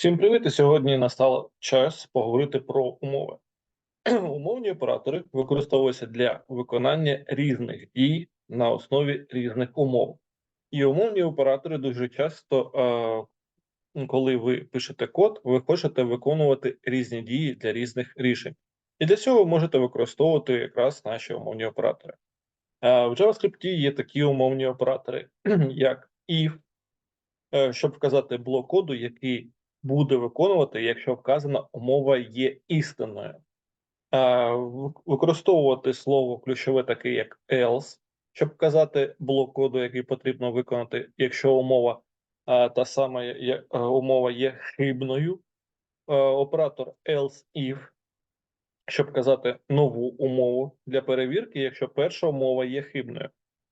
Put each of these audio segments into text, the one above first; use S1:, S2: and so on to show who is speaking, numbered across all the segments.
S1: Всім привіт! Сьогодні настав час поговорити про умови. Умовні оператори використовуються для виконання різних дій на основі різних умов. І умовні оператори дуже часто, е, коли ви пишете код, ви хочете виконувати різні дії для різних рішень. І для цього ви можете використовувати якраз наші умовні оператори. Е, в JavaScript є такі умовні оператори, як if, е, щоб вказати блок коду, який буде виконувати, якщо вказана умова є істинною. Використовувати слово ключове таке, як else, щоб вказати блок коду, який потрібно виконати, якщо умова та сама умова є хибною. Оператор else if, щоб вказати нову умову для перевірки, якщо перша умова є хибною.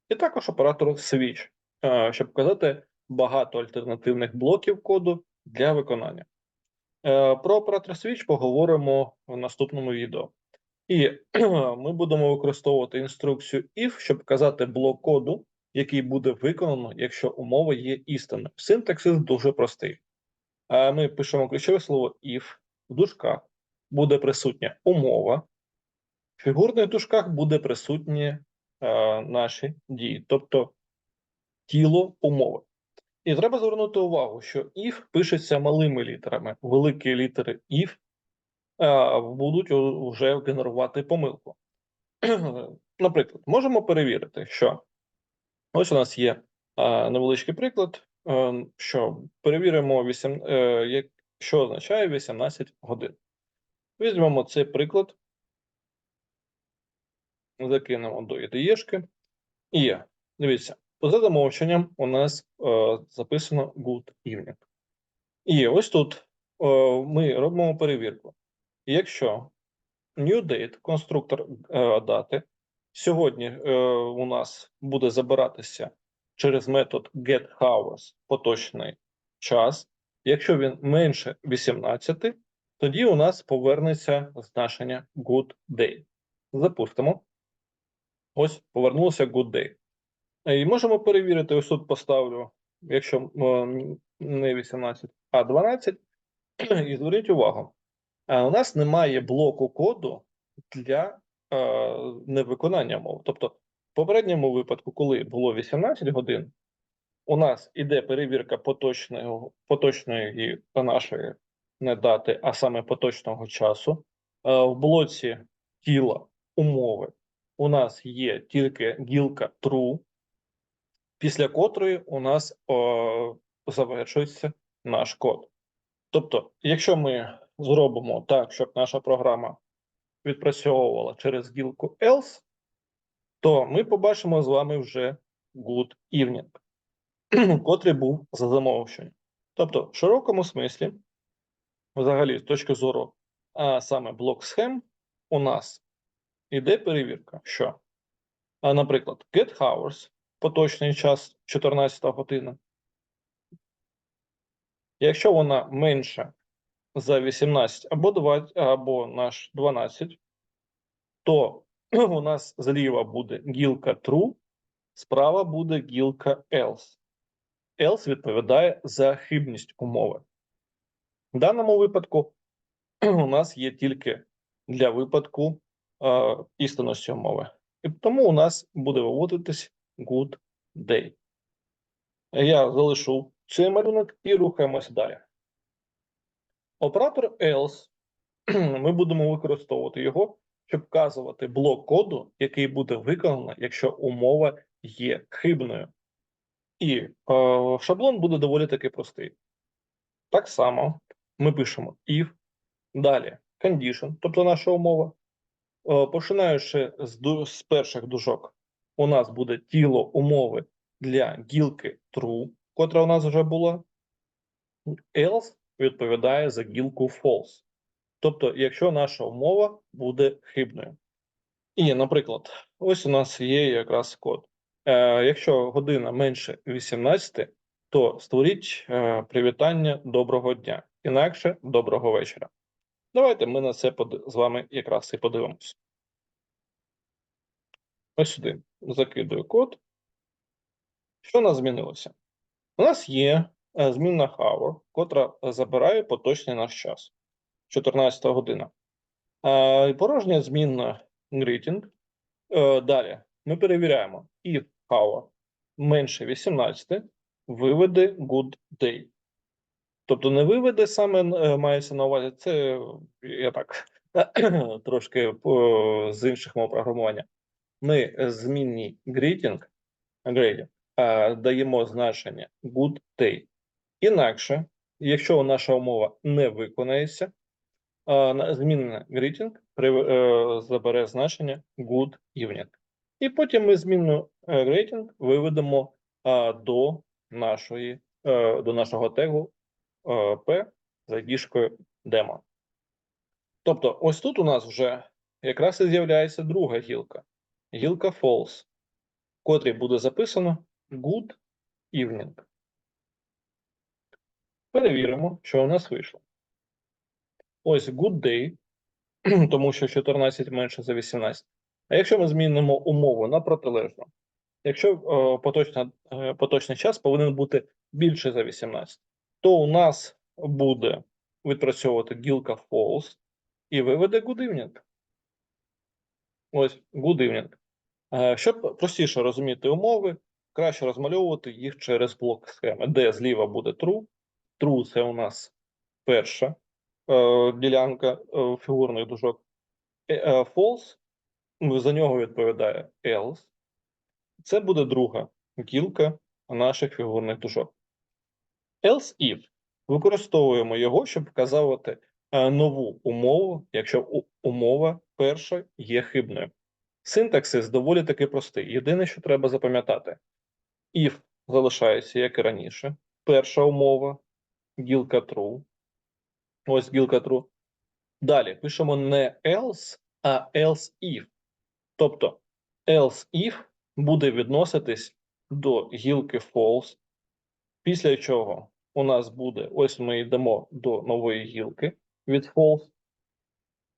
S1: І також оператор switch, щоб вказати багато альтернативних блоків коду для виконання. Е, про оператор Switch поговоримо в наступному відео. І ми будемо використовувати інструкцію if, щоб вказати блок коду, який буде виконано, якщо умова є істинною. Синтаксис дуже простий. Ми пишемо ключове слово if, в дужках буде присутня умова, в фігурних дужках буде присутні е, наші дії, тобто тіло умови. І треба звернути увагу, що if пишеться малими літерами, великі літери if а, будуть вже генерувати помилку. Наприклад, можемо перевірити, що ось у нас є а, невеличкий приклад, а, що перевіримо 8, а, як, що означає 18 годин. Візьмемо цей приклад, закинемо до ідеєшки. І дивіться, Поза замовченням у нас е, записано good evening. І ось тут е, ми робимо перевірку. Якщо new date, конструктор е, дати, сьогодні е, у нас буде забиратися через метод getHours поточний час. Якщо він менше 18, тоді у нас повернеться значення good day. Запустимо. Ось повернулося good day. І можемо перевірити, ось тут поставлю, якщо не 18, а 12. І зверніть увагу, у нас немає блоку коду для невиконання мов. Тобто, в попередньому випадку, коли було 18 годин, у нас іде перевірка поточної поточної нашої не дати, а саме поточного часу. В блоці тіла умови у нас є тільки гілка true після котрої у нас о, завершується наш код. Тобто, якщо ми зробимо так, щоб наша програма відпрацьовувала через гілку else, то ми побачимо з вами вже good evening, котрий був за замовченням. Тобто, в широкому смислі, взагалі, з точки зору, а саме блок схем, у нас іде перевірка, що, а, наприклад, get hours поточний час 14 година. Якщо вона менша за 18 або 20, або наш 12, то у нас зліва буде гілка true, справа буде гілка else. Else відповідає за хибність умови. В даному випадку у нас є тільки для випадку е, істинності умови. І тому у нас буде виводитись good day. Я залишу цей малюнок і рухаємося далі. Оператор else, ми будемо використовувати його, щоб вказувати блок коду, який буде виконано, якщо умова є хибною. І е, шаблон буде доволі таки простий. Так само ми пишемо if, далі condition, тобто наша умова. Е, починаючи з, з перших дужок у нас буде тіло умови для гілки true, котра у нас вже була. Else відповідає за гілку false. Тобто, якщо наша умова буде хибною. І, наприклад, ось у нас є якраз код. Е, Якщо година менше 18, то створіть е, привітання доброго дня. Інакше доброго вечора. Давайте ми на це з вами якраз і подивимося. Ось сюди закидую код. Що у нас змінилося? У нас є е, змінна hour, котра забирає поточний наш час. 14 година. Порожня змінна greeting. Е, далі ми перевіряємо, if hour менше 18, виведе good day. Тобто не виведе саме е, мається на увазі, це я так трошки з інших мов програмування. Ми змінній greeting, greeting даємо значення good day. Інакше, якщо наша умова не виконається, на- змінна greeting е, забере значення good evening. І потім ми змінну е, greeting виведемо до нашої до нашого тегу P за діжкою демо. Тобто, ось тут у нас вже якраз і з'являється друга гілка. Гілка false, в котрій буде записано good evening. Перевіримо, що у нас вийшло. Ось good day, тому що 14 менше за 18. А якщо ми змінимо умову на протилежну, якщо е, поточна, е, поточний час повинен бути більше за 18, то у нас буде відпрацьовувати гілка false і виведе good evening. Ось good evening. Е, Щоб простіше розуміти умови, краще розмальовувати їх через блок схеми, де зліва буде true. True це у нас перша е, ділянка е, фігурних дужок. False за нього відповідає else. Це буде друга гілка наших фігурних дужок. Else if. Використовуємо його, щоб вказувати е, нову умову, якщо умова перша є хибною. Синтаксис доволі таки простий. Єдине, що треба запам'ятати: if залишається як і раніше. Перша умова, гілка true. Ось гілка true. Далі пишемо не else, а else if. Тобто else if буде відноситись до гілки false, після чого у нас буде, ось ми йдемо до нової гілки від false.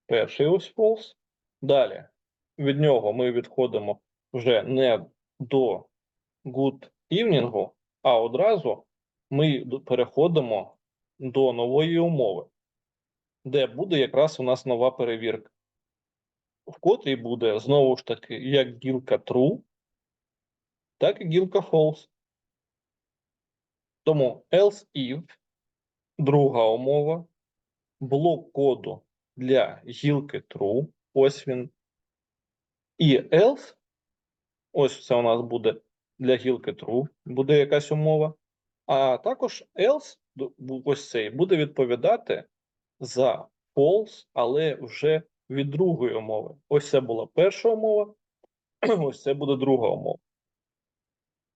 S1: Перший ось false. Далі від нього ми відходимо вже не до good evening, а одразу ми переходимо до нової умови, де буде якраз у нас нова перевірка, в котрій буде знову ж таки як гілка true, так і гілка false. Тому else if, друга умова, блок коду для гілки true, ось він. І else, ось це у нас буде для гілки true, буде якась умова. А також else, ось цей, буде відповідати за false, але вже від другої умови. Ось це була перша умова, ось це буде друга умова.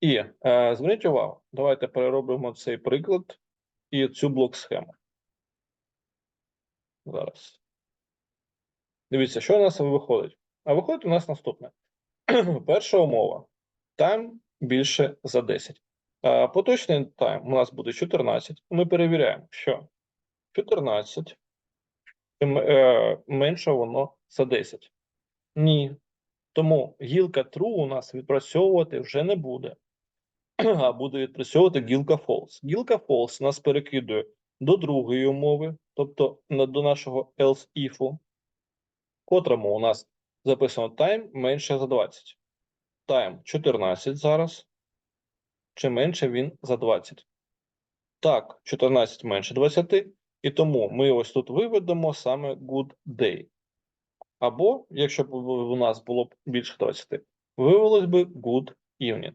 S1: І е, зверніть увагу, давайте переробимо цей приклад і цю блок-схему. Зараз. Дивіться, що у нас виходить. А виходить у нас наступне. Перша умова. Тайм більше за 10. А, поточний тайм у нас буде 14. Ми перевіряємо, що 14 е, менше воно за 10. Ні. Тому гілка true у нас відпрацьовувати вже не буде. А буде відпрацьовувати гілка false. Гілка false нас перекидує до другої умови, тобто до нашого else if, котрому у нас записано time менше за 20. Time 14 зараз. Чи менше він за 20? Так, 14 менше 20, і тому ми ось тут виведемо саме good day. Або, якщо б у нас було б більше 20, вивелось би good evening.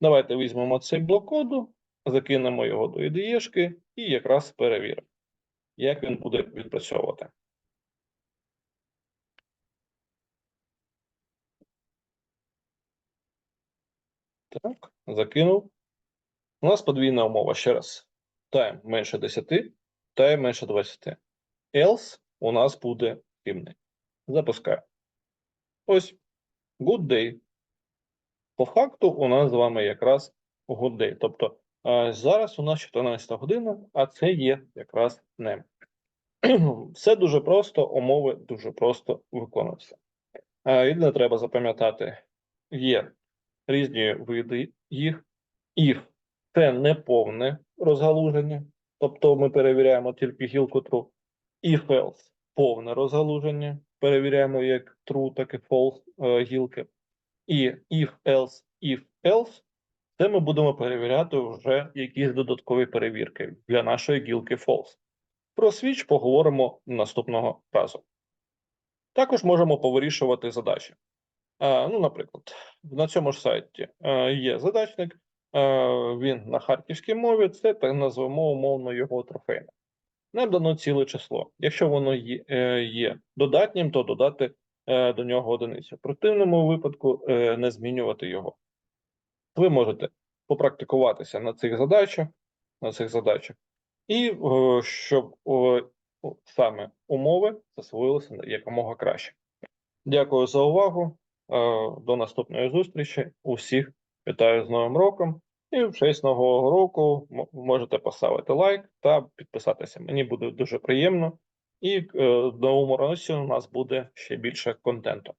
S1: Давайте візьмемо цей блок коду, закинемо його до IDE і якраз перевіримо, як він буде відпрацьовувати. Так, закинув. У нас подвійна умова ще раз. Time менше 10, time менше 20. Else у нас буде хибний. Запускаю. Ось good day. По факту у нас з вами якраз good day. Тобто зараз у нас 14 година, а це є якраз не. Все дуже просто, умови дуже просто виконуються. Єдине треба запам'ятати, є різні види їх. If це неповне розгалуження, тобто ми перевіряємо тільки гілку true. If else повне розгалуження, перевіряємо як true, так і false е, гілки. І if else, if else, це ми будемо перевіряти вже якісь додаткові перевірки для нашої гілки false. Про switch поговоримо наступного разу. Також можемо повирішувати задачі. Е, ну, наприклад, на цьому ж сайті е, є задачник, е, він на харківській мові, це так назвемо умовно його трофейним. Нам дано ціле число. Якщо воно є, додатнім, то додати до нього одиницю. В противному випадку не змінювати його. Ви можете попрактикуватися на цих задачах, на цих задачах, і е, щоб е, саме умови засвоїлися якомога краще. Дякую за увагу. Е, До наступної зустрічі. Усіх вітаю з Новим роком. І в честь нового року можете поставити лайк та підписатися. Мені буде дуже приємно. І новому році у нас буде ще більше контенту.